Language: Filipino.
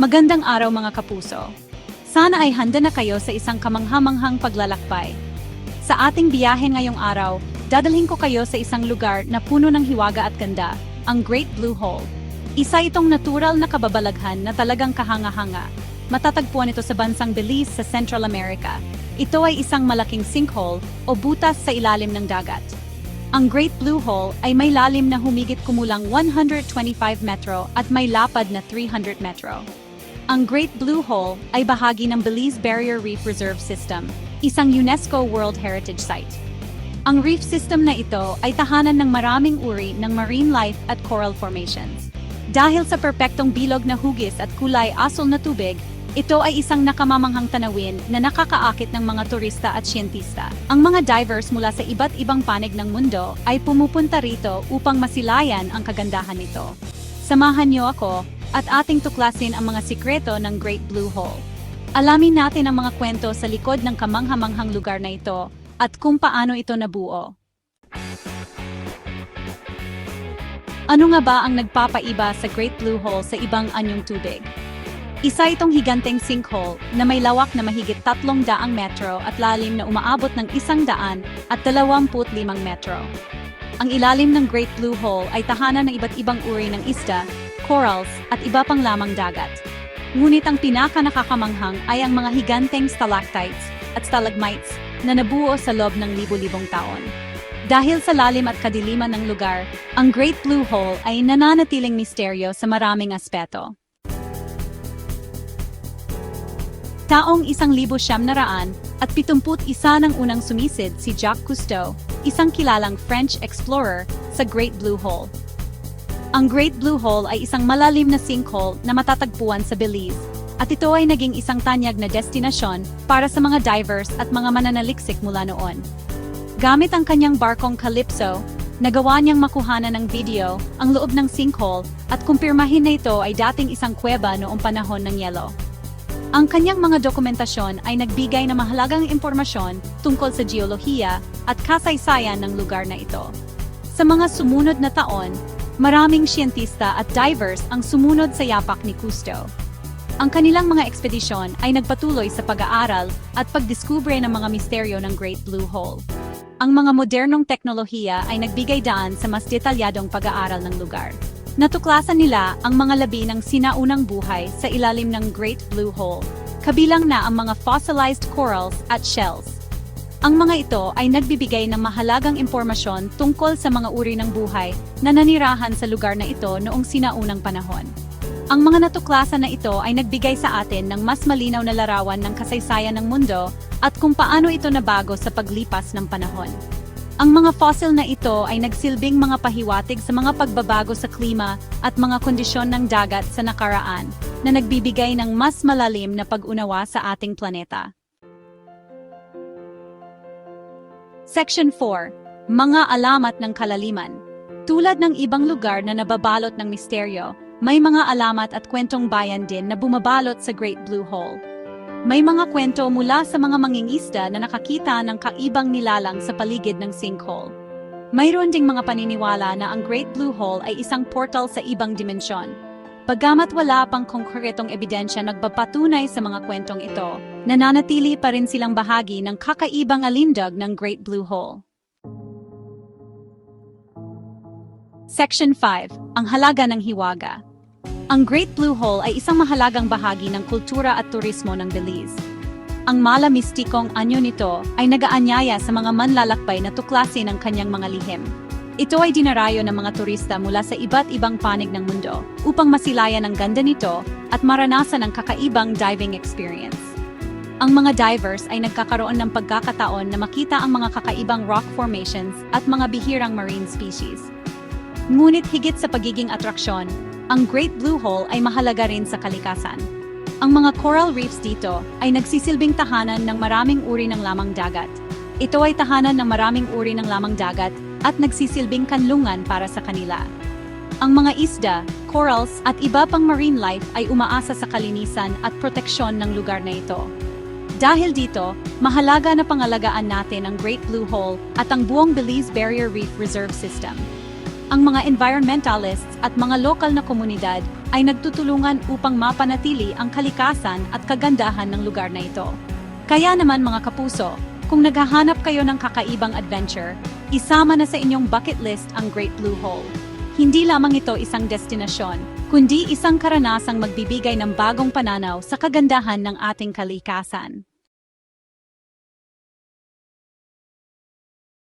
Magandang araw mga kapuso. Sana ay handa na kayo sa isang kamanghamanghang paglalakbay. Sa ating biyahe ngayong araw, dadalhin ko kayo sa isang lugar na puno ng hiwaga at ganda, ang Great Blue Hole. Isa itong natural na kababalaghan na talagang kahanga-hanga. Matatagpuan ito sa bansang Belize sa Central America. Ito ay isang malaking sinkhole o butas sa ilalim ng dagat. Ang Great Blue Hole ay may lalim na humigit kumulang 125 metro at may lapad na 300 metro. Ang Great Blue Hole ay bahagi ng Belize Barrier Reef Reserve System, isang UNESCO World Heritage Site. Ang reef system na ito ay tahanan ng maraming uri ng marine life at coral formations. Dahil sa perpektong bilog na hugis at kulay asul na tubig, ito ay isang nakamamanghang tanawin na nakakaakit ng mga turista at siyentista. Ang mga divers mula sa iba't ibang panig ng mundo ay pumupunta rito upang masilayan ang kagandahan nito. Samahan niyo ako at ating tuklasin ang mga sikreto ng Great Blue Hole. Alamin natin ang mga kwento sa likod ng kamanghamanghang lugar na ito at kung paano ito nabuo. Ano nga ba ang nagpapaiba sa Great Blue Hole sa ibang anyong tubig? Isa itong higanteng sinkhole na may lawak na mahigit tatlong daang metro at lalim na umaabot ng isang daan at dalawamput limang metro. Ang ilalim ng Great Blue Hole ay tahanan ng iba't ibang uri ng isda, corals, at iba pang lamang dagat. Ngunit ang pinaka nakakamanghang ay ang mga higanteng stalactites at stalagmites na nabuo sa loob ng libu-libong taon. Dahil sa lalim at kadiliman ng lugar, ang Great Blue Hole ay nananatiling misteryo sa maraming aspeto. Taong isang libo siyam na raan at pitumput isa ng unang sumisid si Jacques Cousteau, isang kilalang French explorer sa Great Blue Hole. Ang Great Blue Hole ay isang malalim na sinkhole na matatagpuan sa Belize, at ito ay naging isang tanyag na destinasyon para sa mga divers at mga mananaliksik mula noon. Gamit ang kanyang barkong Calypso, nagawa niyang makuhanan ng video ang loob ng sinkhole at kumpirmahin na ito ay dating isang kuweba noong panahon ng yelo. Ang kanyang mga dokumentasyon ay nagbigay ng mahalagang impormasyon tungkol sa geolohiya at kasaysayan ng lugar na ito. Sa mga sumunod na taon, maraming siyentista at divers ang sumunod sa yapak ni Cousteau. Ang kanilang mga ekspedisyon ay nagpatuloy sa pag-aaral at pagdiskubre ng mga misteryo ng Great Blue Hole. Ang mga modernong teknolohiya ay nagbigay daan sa mas detalyadong pag-aaral ng lugar. Natuklasan nila ang mga labi ng sinaunang buhay sa ilalim ng Great Blue Hole, kabilang na ang mga fossilized corals at shells. Ang mga ito ay nagbibigay ng mahalagang impormasyon tungkol sa mga uri ng buhay na nanirahan sa lugar na ito noong sinaunang panahon. Ang mga natuklasan na ito ay nagbigay sa atin ng mas malinaw na larawan ng kasaysayan ng mundo at kung paano ito nabago sa paglipas ng panahon. Ang mga fossil na ito ay nagsilbing mga pahiwatig sa mga pagbabago sa klima at mga kondisyon ng dagat sa nakaraan na nagbibigay ng mas malalim na pag-unawa sa ating planeta. Section 4. Mga alamat ng kalaliman. Tulad ng ibang lugar na nababalot ng misteryo, may mga alamat at kwentong bayan din na bumabalot sa Great Blue Hole. May mga kwento mula sa mga mangingisda na nakakita ng kaibang nilalang sa paligid ng sinkhole. Mayroon ding mga paniniwala na ang Great Blue Hole ay isang portal sa ibang dimensyon. Paggamat wala pang konkretong ebidensya nagpapatunay sa mga kwentong ito, nananatili pa rin silang bahagi ng kakaibang alindag ng Great Blue Hole. Section 5. Ang halaga ng hiwaga. Ang Great Blue Hole ay isang mahalagang bahagi ng kultura at turismo ng Belize. Ang mala mistikong anyo nito ay nagaanyaya sa mga manlalakbay na tuklasin ang kanyang mga lihim. Ito ay dinarayo ng mga turista mula sa iba't ibang panig ng mundo upang masilayan ang ganda nito at maranasan ang kakaibang diving experience. Ang mga divers ay nagkakaroon ng pagkakataon na makita ang mga kakaibang rock formations at mga bihirang marine species. Ngunit higit sa pagiging atraksyon, ang Great Blue Hole ay mahalaga rin sa kalikasan. Ang mga coral reefs dito ay nagsisilbing tahanan ng maraming uri ng lamang dagat. Ito ay tahanan ng maraming uri ng lamang dagat at nagsisilbing kanlungan para sa kanila. Ang mga isda, corals at iba pang marine life ay umaasa sa kalinisan at proteksyon ng lugar na ito. Dahil dito, mahalaga na pangalagaan natin ang Great Blue Hole at ang buong Belize Barrier Reef Reserve System. ang mga environmentalists at mga lokal na komunidad ay nagtutulungan upang mapanatili ang kalikasan at kagandahan ng lugar na ito. Kaya naman mga kapuso, kung naghahanap kayo ng kakaibang adventure, isama na sa inyong bucket list ang Great Blue Hole. Hindi lamang ito isang destinasyon, kundi isang karanasang magbibigay ng bagong pananaw sa kagandahan ng ating kalikasan.